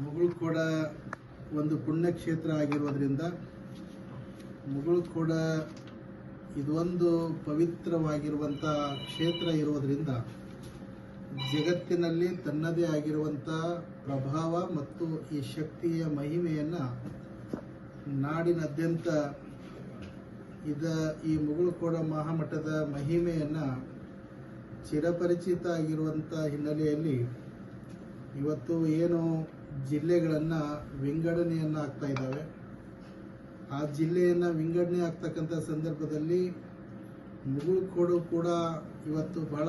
ಮುಗುಳ್ಕೋಡ ಒಂದು ಪುಣ್ಯಕ್ಷೇತ್ರ ಆಗಿರೋದ್ರಿಂದ ಮುಗುಳ್ಕೋಡ ಇದೊಂದು ಪವಿತ್ರವಾಗಿರುವಂಥ ಕ್ಷೇತ್ರ ಇರೋದರಿಂದ ಜಗತ್ತಿನಲ್ಲಿ ತನ್ನದೇ ಆಗಿರುವಂಥ ಪ್ರಭಾವ ಮತ್ತು ಈ ಶಕ್ತಿಯ ಮಹಿಮೆಯನ್ನು ನಾಡಿನಾದ್ಯಂತ ಇದ ಈ ಮುಗುಳುಕೋಡ ಮಹಾಮಠದ ಮಹಿಮೆಯನ್ನು ಚಿರಪರಿಚಿತ ಆಗಿರುವಂಥ ಹಿನ್ನೆಲೆಯಲ್ಲಿ ಇವತ್ತು ಏನು ಜಿಲ್ಲೆಗಳನ್ನು ವಿಂಗಡಣೆಯನ್ನು ಆಗ್ತಾ ಇದ್ದಾವೆ. ಆ ಜಿಲ್ಲೆಯನ್ನು ವಿಂಗಡಣೆ ಆಗ್ತಕ್ಕಂಥ ಸಂದರ್ಭದಲ್ಲಿ ಮುಗುಳ್ಕೋಡು ಕೂಡ ಇವತ್ತು ಬಹಳ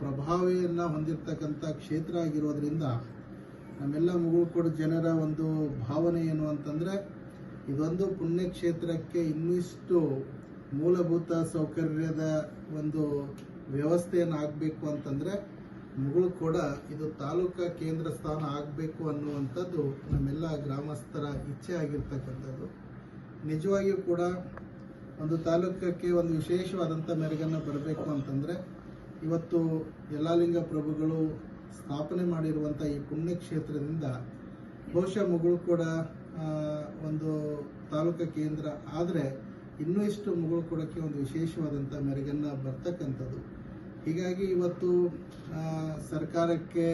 ಪ್ರಭಾವಿಯನ್ನು ಹೊಂದಿರತಕ್ಕಂಥ ಕ್ಷೇತ್ರ ಆಗಿರೋದ್ರಿಂದ ನಮ್ಮೆಲ್ಲ ಮುಗುಳ್ಕೋಡು ಜನರ ಒಂದು ಭಾವನೆ ಏನು ಅಂತಂದರೆ, ಇದೊಂದು ಪುಣ್ಯಕ್ಷೇತ್ರಕ್ಕೆ ಇನ್ನಿಷ್ಟು ಮೂಲಭೂತ ಸೌಕರ್ಯದ ಒಂದು ವ್ಯವಸ್ಥೆಯನ್ನು ಆಗಬೇಕು ಅಂತಂದರೆ ಮುಗುಳುಕೋಡ ಇದು ತಾಲೂಕಾ ಕೇಂದ್ರ ಸ್ಥಾನ ಆಗಬೇಕು ಅನ್ನುವಂಥದ್ದು ನಮ್ಮೆಲ್ಲ ಗ್ರಾಮಸ್ಥರ ಇಚ್ಛೆ ಆಗಿರ್ತಕ್ಕಂಥದ್ದು. ನಿಜವಾಗಿಯೂ ಕೂಡ ಒಂದು ತಾಲೂಕಕ್ಕೆ ಒಂದು ವಿಶೇಷವಾದಂಥ ಮೆರುಗನ್ನು ಬರಬೇಕು ಅಂತಂದರೆ ಇವತ್ತು ಯಲ್ಲಾಲಿಂಗ ಪ್ರಭುಗಳು ಸ್ಥಾಪನೆ ಮಾಡಿರುವಂಥ ಈ ಪುಣ್ಯಕ್ಷೇತ್ರದಿಂದ ಬಹುಶಃ ಮಗಳು ಕೂಡ ಒಂದು ತಾಲೂಕ ಕೇಂದ್ರ ಆದರೆ ಇನ್ನೂ ಇಷ್ಟು ಮಗಳು ಕೊಡೋಕ್ಕೆ ಒಂದು ವಿಶೇಷವಾದಂಥ ಮೆರುಗನ್ನು ಬರ್ತಕ್ಕಂಥದ್ದು. ಹೀಗಾಗಿ ಇವತ್ತು ಸರ್ಕಾರಕ್ಕೆ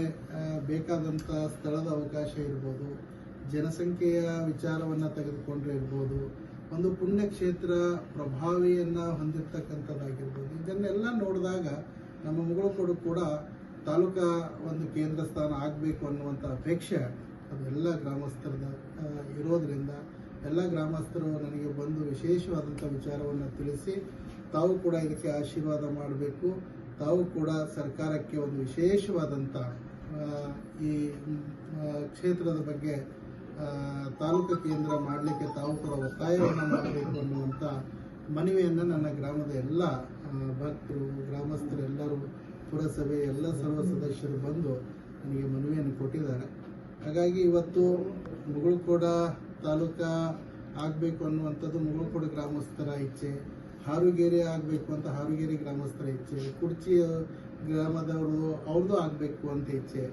ಬೇಕಾದಂಥ ಸ್ಥಳದ ಅವಕಾಶ ಇರ್ಬೋದು, ಜನಸಂಖ್ಯೆಯ ವಿಚಾರವನ್ನು ತೆಗೆದುಕೊಂಡ್ರೆ ಇರ್ಬೋದು, ಒಂದು ಪುಣ್ಯಕ್ಷೇತ್ರ ಪ್ರಭಾವಿಯನ್ನು ಹೊಂದಿರತಕ್ಕಂಥದ್ದಾಗಿರ್ಬೋದು, ಇದನ್ನೆಲ್ಲ ನೋಡಿದಾಗ ನಮ್ಮ ಮುಗುಳುಕೋಡು ಕೂಡ ತಾಲೂಕಾ ಒಂದು ಕೇಂದ್ರ ಸ್ಥಾನ ಆಗಬೇಕು ಅನ್ನುವಂಥ ಅಪೇಕ್ಷೆ ಅದೆಲ್ಲ ಗ್ರಾಮಸ್ಥರದ ಇರೋದ್ರಿಂದ ಎಲ್ಲ ಗ್ರಾಮಸ್ಥರು ನನಗೆ ಬಂದು ವಿಶೇಷವಾದಂಥ ವಿಚಾರವನ್ನು ತಿಳಿಸಿ ತಾವು ಕೂಡ ಇದಕ್ಕೆ ಆಶೀರ್ವಾದ ಮಾಡಬೇಕು. ತಾವು ಕೂಡ ಸರ್ಕಾರಕ್ಕೆ ಒಂದು ವಿಶೇಷವಾದಂಥ ಈ ಕ್ಷೇತ್ರದ ಬಗ್ಗೆ ತಾಲೂಕು ಕೇಂದ್ರ ಮಾಡಲಿಕ್ಕೆ ತಾವು ಕೂಡ ಒತ್ತಾಯವನ್ನು ಮಾಡಬೇಕು ಅನ್ನುವಂಥ ಮನವಿಯನ್ನು ನನ್ನ ಗ್ರಾಮದ ಎಲ್ಲ ಭಕ್ತರು ಗ್ರಾಮಸ್ಥರೆಲ್ಲರೂ ಪುರಸಭೆ ಎಲ್ಲ ಸರ್ವ ಸದಸ್ಯರು ಬಂದು ನನಗೆ ಮನವಿಯನ್ನು ಕೊಟ್ಟಿದ್ದಾರೆ. ಹಾಗಾಗಿ ಇವತ್ತು ಮುಗುಳ್ಕೋಡ ತಾಲೂಕ ಆಗಬೇಕು ಅನ್ನುವಂಥದ್ದು ಮುಗುಳ್ಕೋಡ ಗ್ರಾಮಸ್ಥರ ಇಚ್ಛೆ. ಹಾರುಗೇರಿ ಆಗಬೇಕು ಅಂತ ಹಾರುಗೆರೆ ಗ್ರಾಮಸ್ಥರ ಇಚ್ಛೆ, ಕುರ್ಚಿ ಗ್ರಾಮದವರು ಅವ್ರದ್ದು ಆಗಬೇಕು ಅಂತ ಇಚ್ಛೆ.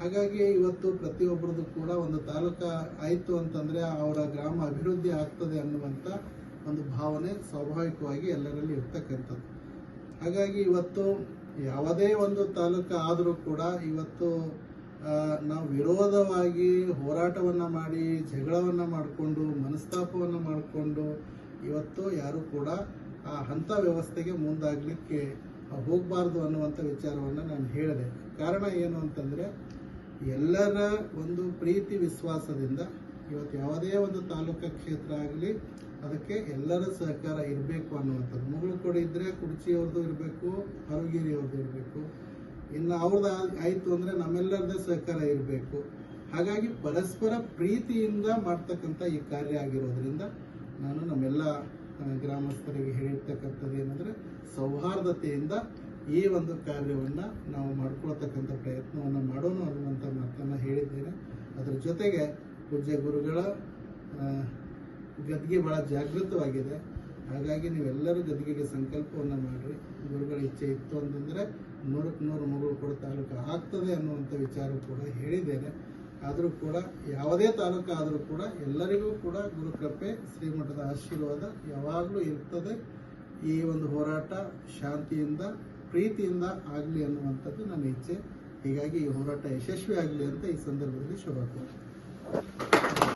ಹಾಗಾಗಿ ಇವತ್ತು ಪ್ರತಿಯೊಬ್ಬರದ್ದು ಕೂಡ ಒಂದು ತಾಲೂಕು ಆಯಿತು ಅಂತಂದರೆ ಅವರ ಗ್ರಾಮ ಅಭಿವೃದ್ಧಿ ಆಗ್ತದೆ ಅನ್ನುವಂಥ ಒಂದು ಭಾವನೆ ಸ್ವಾಭಾವಿಕವಾಗಿ ಎಲ್ಲರಲ್ಲಿ ಇರ್ತಕ್ಕಂಥದ್ದು. ಹಾಗಾಗಿ ಇವತ್ತು ಯಾವುದೇ ಒಂದು ತಾಲೂಕು ಆದರೂ ಕೂಡ ಇವತ್ತು ನಾವು ವಿರೋಧವಾಗಿ ಹೋರಾಟವನ್ನು ಮಾಡಿ, ಜಗಳವನ್ನು ಮಾಡಿಕೊಂಡು, ಮನಸ್ತಾಪವನ್ನು ಮಾಡಿಕೊಂಡು ಇವತ್ತು ಯಾರು ಕೂಡ ಆ ಹಂತ ವ್ಯವಸ್ಥೆಗೆ ಮುಂದಾಗಲಿಕ್ಕೆ ಹೋಗಬಾರ್ದು ಅನ್ನುವಂಥ ವಿಚಾರವನ್ನು ನಾನು ಹೇಳಿದೆ. ಕಾರಣ ಏನು ಅಂತಂದರೆ, ಎಲ್ಲರ ಒಂದು ಪ್ರೀತಿ ವಿಶ್ವಾಸದಿಂದ ಇವತ್ತು ಯಾವುದೇ ಒಂದು ತಾಲೂಕಾ ಕ್ಷೇತ್ರ ಆಗಲಿ, ಅದಕ್ಕೆ ಎಲ್ಲರ ಸಹಕಾರ ಇರಬೇಕು ಅನ್ನುವಂಥದ್ದು. ಮುಗಳು ಕೊಡಿ ಇದ್ದರೆ ಕುರ್ಚಿಯವ್ರದ್ದು ಇರಬೇಕು ಹರುಗಿರಿಯವ್ರದ್ದು ಇರಬೇಕು. ಇನ್ನು ಅವ್ರದ್ದು ಆಯಿತು ಅಂದರೆ ನಮ್ಮೆಲ್ಲರದೇ ಸಹಕಾರ ಇರಬೇಕು. ಹಾಗಾಗಿ ಪರಸ್ಪರ ಪ್ರೀತಿಯಿಂದ ಮಾಡ್ತಕ್ಕಂಥ ಈ ಕಾರ್ಯ ಆಗಿರೋದ್ರಿಂದ ನಾನು ನಮ್ಮೆಲ್ಲ ಗ್ರಾಮಸ್ಥರಿಗೆ ಹೇಳಿರ್ತಕ್ಕಂಥದ್ದು ಏನಂದರೆ ಸೌಹಾರ್ದತೆಯಿಂದ ಈ ಒಂದು ಕಾರ್ಯವನ್ನು ನಾವು ಮಾಡ್ಕೊಳ್ತಕ್ಕಂಥ ಪ್ರಯತ್ನವನ್ನು ಮಾಡೋಣ ಅನ್ನುವಂಥ ಮಾತನ್ನು ಹೇಳಿದ್ದೇನೆ. ಅದರ ಜೊತೆಗೆ ಪೂಜ್ಯ ಗುರುಗಳ ಗದ್ಗೆ ಭಾಳ ಜಾಗೃತವಾಗಿದೆ. ಹಾಗಾಗಿ ನೀವೆಲ್ಲರೂ ಗದ್ಗೆಗೆ ಸಂಕಲ್ಪವನ್ನು ಮಾಡಿರಿ. ಗುರುಗಳ ಇಚ್ಛೆ ಇತ್ತು ಅಂತಂದರೆ ನೂರಕ್ಕೆ ನೂರು ಮಗಳು ಕೂಡ ತಾಲೂಕು ಆಗ್ತದೆ ಅನ್ನುವಂಥ ವಿಚಾರ ಕೂಡ ಹೇಳಿದ್ದೇನೆ. ಆದರೂ ಕೂಡ, ಯಾವುದೇ ತಾಲೂಕು ಆದರೂ ಕೂಡ ಎಲ್ಲರಿಗೂ ಕೂಡ ಗುರುಕೃಪೆ, ಶ್ರೀಮಠದ ಆಶೀರ್ವಾದ ಯಾವಾಗಲೂ ಇರ್ತದೆ. ಈ ಒಂದು ಹೋರಾಟ ಶಾಂತಿಯಿಂದ, ಪ್ರೀತಿಯಿಂದ ಆಗಲಿ ಅನ್ನುವಂಥದ್ದು ನನ್ನ ಇಚ್ಛೆ. ಹೀಗಾಗಿ ಈ ಹೋರಾಟ ಯಶಸ್ವಿ ಆಗಲಿ ಅಂತ ಈ ಸಂದರ್ಭದಲ್ಲಿ ಶುಭ ಕೋರ್ತೇನೆ